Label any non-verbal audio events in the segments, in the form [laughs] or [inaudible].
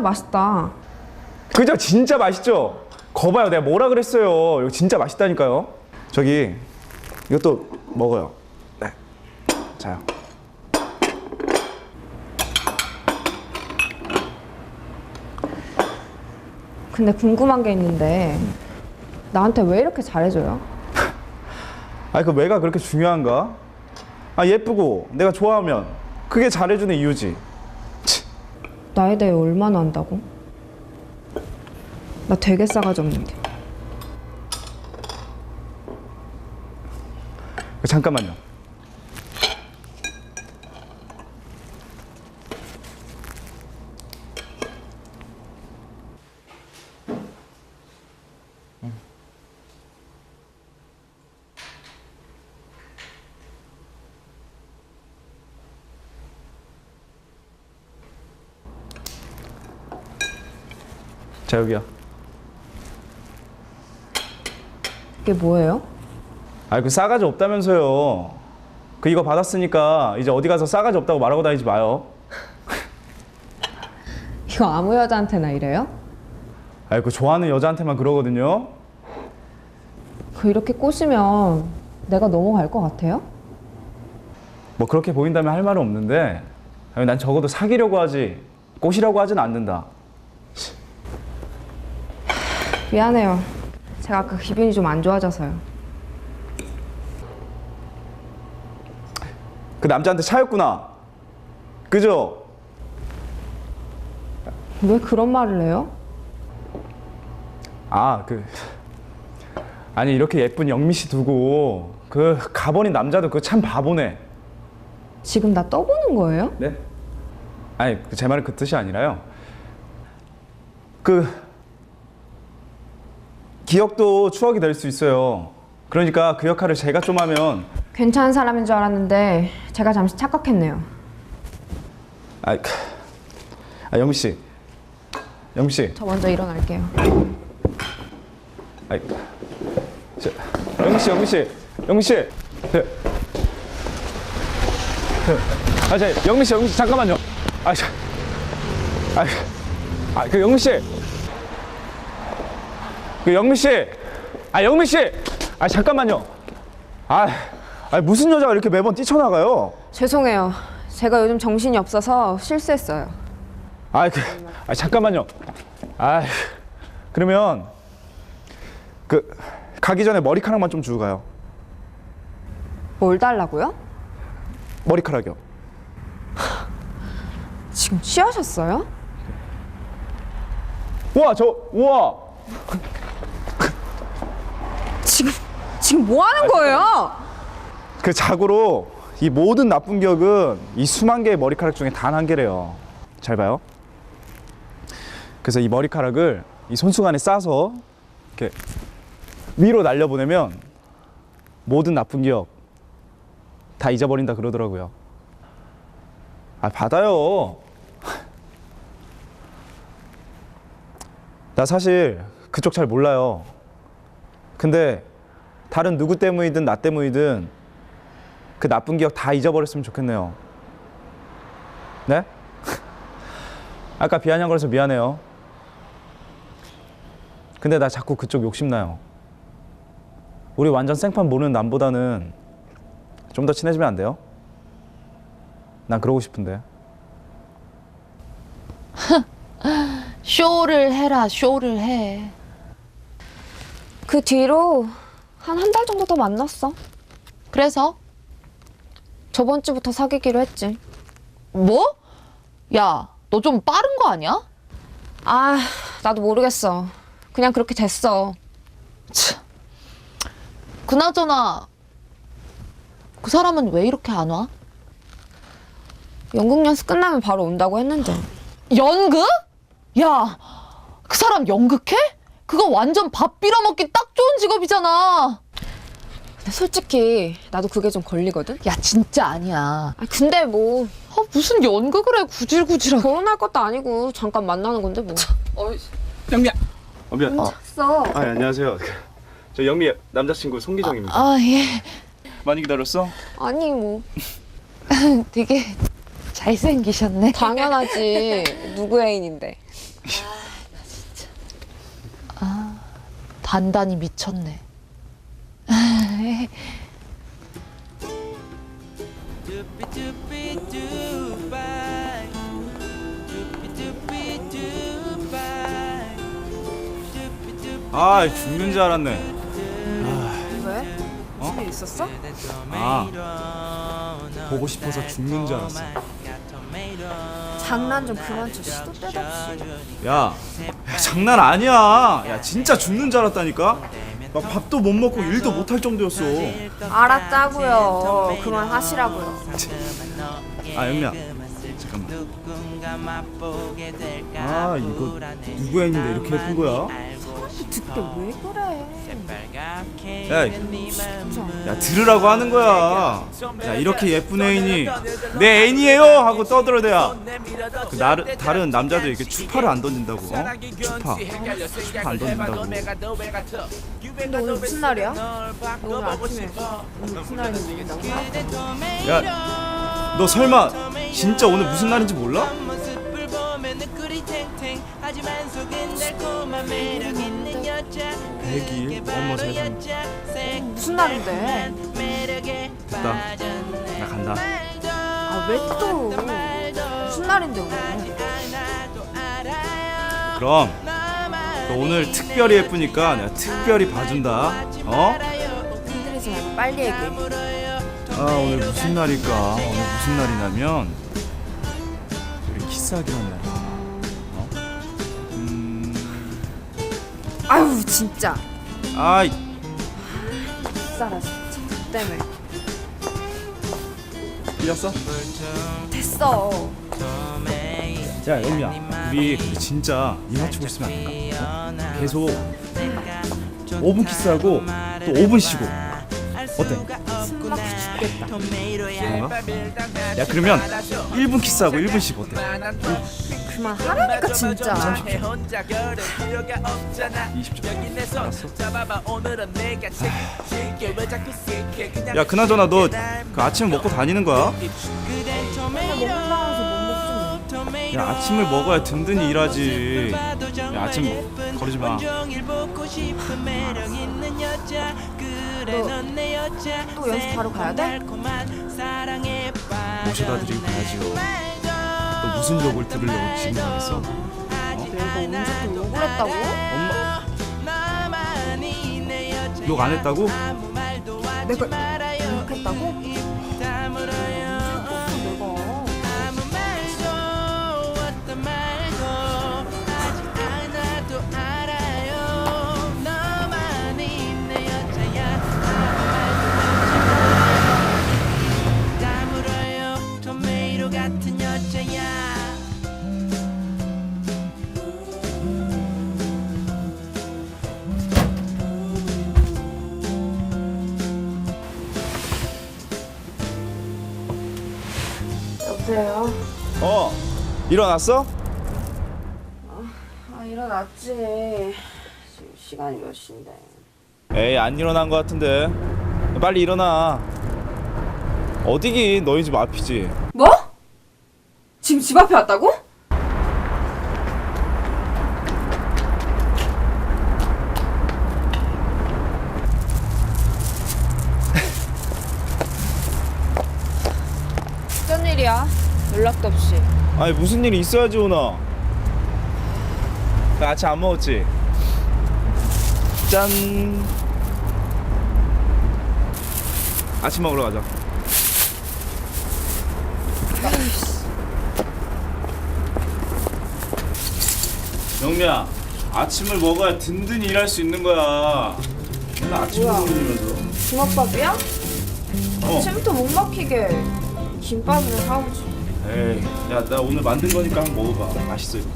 맛있다. 그죠? 진짜 맛있죠? 거봐요. 내가 뭐라 그랬어요. 이거 진짜 맛있다니까요. 저기 이것도 먹어요. 네. 자요. 근데 궁금한 게 있는데 나한테 왜 이렇게 잘해줘요? [laughs] 아니 그 왜가 그렇게 중요한가? 아 예쁘고 내가 좋아하면 그게 잘해주는 이유지. 나에 대해 얼마나 안다고? 나 되게 싸가지 없는데. 그 잠깐만요. 자 여기야. 이게 뭐예요? 아, 그 싸가지 없다면서요. 그 이거 받았으니까 이제 어디 가서 싸가지 없다고 말하고 다니지 마요. [laughs] 이거 아무 여자한테나 이래요? 아, 그 좋아하는 여자한테만 그러거든요. 그 이렇게 꼬시면 내가 넘어갈 것 같아요? 뭐 그렇게 보인다면 할 말은 없는데, 아니, 난 적어도 사귀려고 하지 꼬시려고 하진 않는다. 미안해요. 제가 아까 기분이 좀 안 좋아져서요. 그 남자한테 차였구나. 그죠? 왜 그런 말을 해요? 아, 그 아니 이렇게 예쁜 영미 씨 두고 그 가버린 남자도 그 참 바보네. 지금 나 떠보는 거예요? 네? 아니 그제 말은 그 뜻이 아니라요. 그 기억도 추억이 될 수 있어요. 그러니까 그 역할을 제가 좀 하면 괜찮은 사람인 줄 알았는데 제가 잠시 착각했네요. 아, 그, 아 영미 씨, 영미 씨, 저 먼저 일어날게요. 아, 저, 영미 씨, 영미 씨, 영미 씨, 그, 그, 아, 저, 영미 씨, 영미 씨, 잠깐만요. 아, 저, 아, 아, 그 영미 씨, 그 영미 씨, 아, 영미 씨, 아, 잠깐만요. 아, 아, 무슨 여자가 이렇게 매번 뛰쳐나가요? 죄송해요. 제가 요즘 정신이 없어서 실수했어요. 아, 그, 아, 잠깐만요. 아, 그러면 그 가기 전에 머리카락만 좀 주고 가요. 뭘 달라고요? 머리카락이요. 지금 취하셨어요? 우와, 저 우와. 지금 지금 뭐 하는 거예요? 그 자고로 이 모든 나쁜 기억은 이 수만 개의 머리카락 중에 단 한 개래요. 잘 봐요. 그래서 이 머리카락을 이 손수건에 싸서 이렇게 위로 날려보내면 모든 나쁜 기억 다 잊어버린다 그러더라고요. 아, 받아요. [laughs] 나 사실 그쪽 잘 몰라요. 근데 다른 누구 때문이든 나 때문이든 그 나쁜 기억 다 잊어버렸으면 좋겠네요. 네? [laughs] 아까 비아냥거려서 미안해요. 근데 나 자꾸 그쪽 욕심나요. 우리 완전 생판 모르는 남보다는 좀 더 친해지면 안 돼요? 난 그러고 싶은데. [laughs] 쇼를 해라 쇼를 해 그 뒤로 한 한 달 정도 더 만났어. 그래서 저번 주부터 사귀기로 했지. 뭐? 야 너 좀 빠른 거 아니야? 아, 나도 모르겠어. 그냥 그렇게 됐어. 그나저나 그 사람은 왜 이렇게 안 와? 연극 연습 끝나면 바로 온다고 했는데. 연극? 야 그 사람 연극해? 그거 완전 밥 빌어먹기 딱 좋은 직업이잖아 근데 솔직히 나도 그게 좀 걸리거든. 야 진짜 아니야 아, 근데 뭐 아, 무슨 연극을 해 구질구질하고 결혼할 것도 아니고 잠깐 만나는 건데 뭐. 영미야. 어, 미안. 었어 아, 안녕하세요. 저 영미 남자친구 송기정입니다. 아 예 많이 기다렸어? 아니 뭐. [laughs] 되게 잘생기셨네. 당연하지. 누구 애인인데. [laughs] 단단히 미쳤네. 아 죽는 줄 알았네 왜? 무슨 일 있었어? 아 보고 싶어서 죽는 줄 알았어 장난 좀 그만 쳐. 시도 때도 없이. 야, 야 장난 아니야 야 진짜 죽는 줄 알았다니까 막 밥도 못 먹고 일도 못 할 정도였어 알았다고요. 그만 하시라고요. 아 영미야 잠깐만 아 이거 누구 애인데 이렇게 예쁜 거야? 듣게 왜 그래? 야, 야 들으라고 하는 거야. 야 이렇게 예쁜 애인이 내 애인이에요 하고 떠들어대야. 그 나르, 다른 남자들 이렇게 추파를 안 던진다고. 어? 추파, 추파 안 던진다고. 근데 오늘 무슨 날이야? 너 오늘 아침에 오늘 무슨 날인지 모른다고? 야, 너 설마 진짜 오늘 무슨 날인지 몰라? 백일 어머 세상 무슨 날인데? 됐다. 나 간다. 아 왜 또? 무슨 날인데 오늘? 그럼 너 오늘 특별히 예쁘니까 내가 특별히 봐준다. 어? 흔들리지 말고 빨리 얘기해. 아 오늘 무슨 날일까? 오늘 무슨 날이냐면 우리 키스하기로 한 날 아유 진짜. 아이 싸라 진짜. 너 때문에. 삐졌어? 됐어. 야 영미야, 우리 진짜 이 맞추고 있으면 안 될까? 어? 계속 5분 키스하고 또 5분 쉬고 어때? 숨 막혀 죽겠다. 그런가? 야 그러면 1분 키스하고 1분 쉬고 어때? 그만 하라니까 진짜. 20초. 알았어. 야 그나저나 너 그 아침 먹고 다니는 거야? 먹지. 야 아침을 먹어야 든든히 일하지. 야 아침 거르지 마. 또 연습 바로 가야 돼? 모셔다 드리고 가야지요. 너 무슨 욕을 들으려고 지금 하겠어? 내가 언제 또 욕을 했다고? 엄마 욕 안 했다고? 내가 일어났어? 아 일어났지. 지금 시간이 몇 시인데. 에이 안 일어난 것 같은데 빨리 일어나 어디긴 너희 집 앞이지 뭐? 지금 집 앞에 왔다고? 어쩐 일이야? 연락도 없이. 아니 무슨 일이 있어야지 오나 나 아침 안 먹었지? 짠 아침 먹으러 가자 영미야 아침을 먹어야 든든히 일할 수 있는 거야 맨날 아침 뭐야? 먹으면서 주먹밥이야? 어. 아침부터 못 막히게 김밥이나 사오지. 에이 야 나 오늘 만든 거니까 한번 먹어봐. 맛있어 이거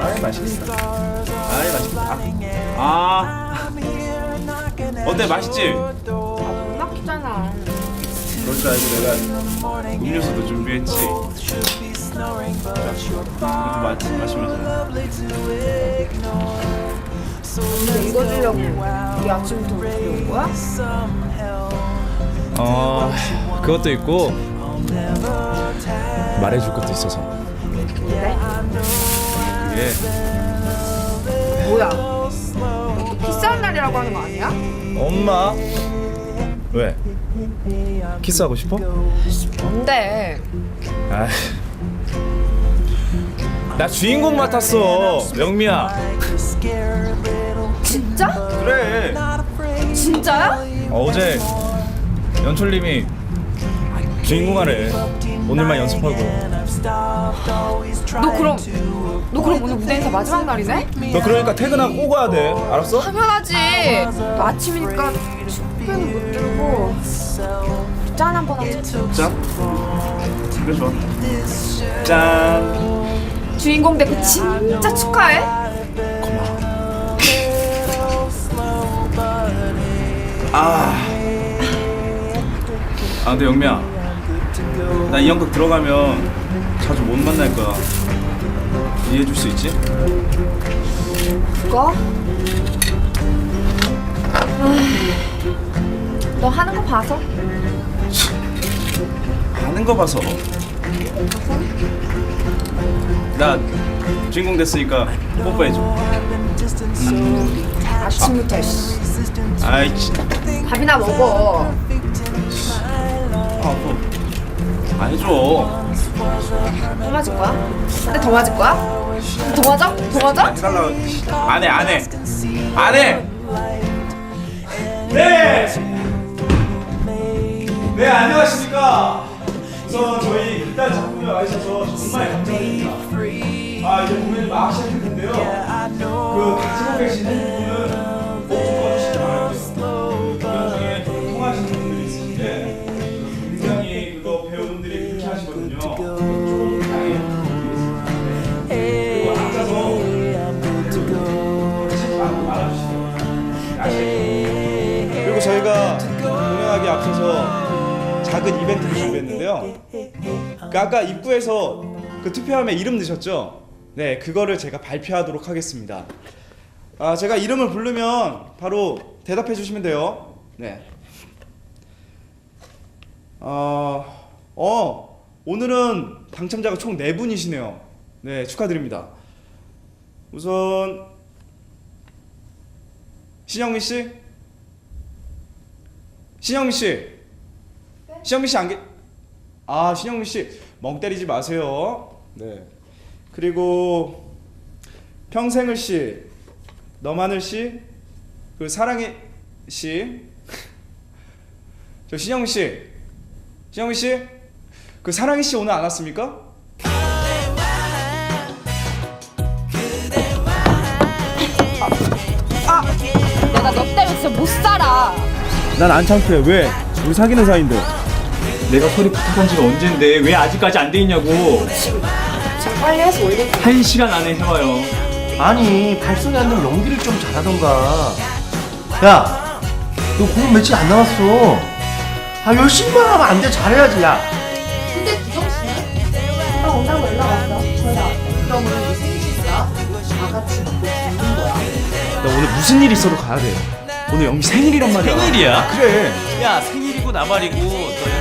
아이 맛있겠다. 아이 맛있겠다. 아. 어때? 맛있지? 못 막히잖아. 그럴 줄 알고 내가 음료수도 준비했지. 자 이거 마, 마시면서 근데 이거 주려고 우리 아침부터 우리 온 거야? 어 그것도 있고 말해줄 것도 있어서. 근데 그게 뭐야? 너 키스하는 날이라고 하는 거 아니야? 엄마. 왜? 키스하고 싶어? 뭔데? 아. 나 주인공 맡았어, 영미야. 진짜? 그래. 진짜야? 어제 연출님이 주인공 하래. 오늘만 연습하고. 너 그럼 너 그럼 오늘 무대 인사 마지막 날이네? 너 그러니까 퇴근하고 꼭 와야 돼. 알았어? 당연하지. 너 아침이니까 축배는 못 들고 짠 한 번 하자. 짠. 그래 좋아. 짠. 주인공 데뷔 진짜 축하해. 아. 아 근데 영미야. 나 이 연극 들어가면 자주 못 만날 거야. 이해해 줄 수 있지? 그거? 너 하는 거 봐서 [laughs] 하는 거 봐서. 나 주인공 됐으니까 뽀뽀해줘. 아침부터 씨. 아이 진. 밥이나 먹어. 아, 뭐. 안 해줘. 더 맞을 거야? 근데 더 맞을 거야? 더 맞아? 더 맞아? 해달라. 안 해, 안 해. 안 해! 네! 네, 안녕하십니까. 우선 저희 일단 작품에 와주셔서 정말 감사드립니다. 아, 이제 공연이 막 시작할 텐데요. 그 같이 계시는 그리고 저희가 공연하기 앞서서 작은 이벤트를 준비했는데요. 그 아까 입구에서 그 투표함에 이름 넣으셨죠? 네, 그거를 제가 발표하도록 하겠습니다. 아, 제가 이름을 부르면 바로 대답해 주시면 돼요. 네. 어, 어, 오늘은 당첨자가 총 4분이시네요. 네, 축하드립니다. 우선 신영미 씨? 신영미 씨? 신영미 씨안 계? 아 신영미 씨멍 때리지 마세요. 네. 그리고 평생을 씨, 너만을 씨, 그 사랑의 씨, 저 신영미 씨, 신영미 씨, 그 사랑의 씨 오늘 안 왔습니까? 내가 너 때문에 진짜 못 살아. 난 안 창피해. 왜? 우리 사귀는 사이인데. 내가 소리 부탁한 지가 언젠데 왜 아직까지 안 돼 있냐고. 빨리 해서 올려. 한 시간 안에 해와요. 아니 발성이 안 되면 연기를 좀 잘하던가 야 너 공연 며칠 안 남았어 아 열심히만 하면 안 돼 잘해야지 야 나 오늘 무슨 일 있어도 가야 돼. 오늘 영미 생일이란 말이야. 생일이야? 그래. 야 생일이고 나발이고 너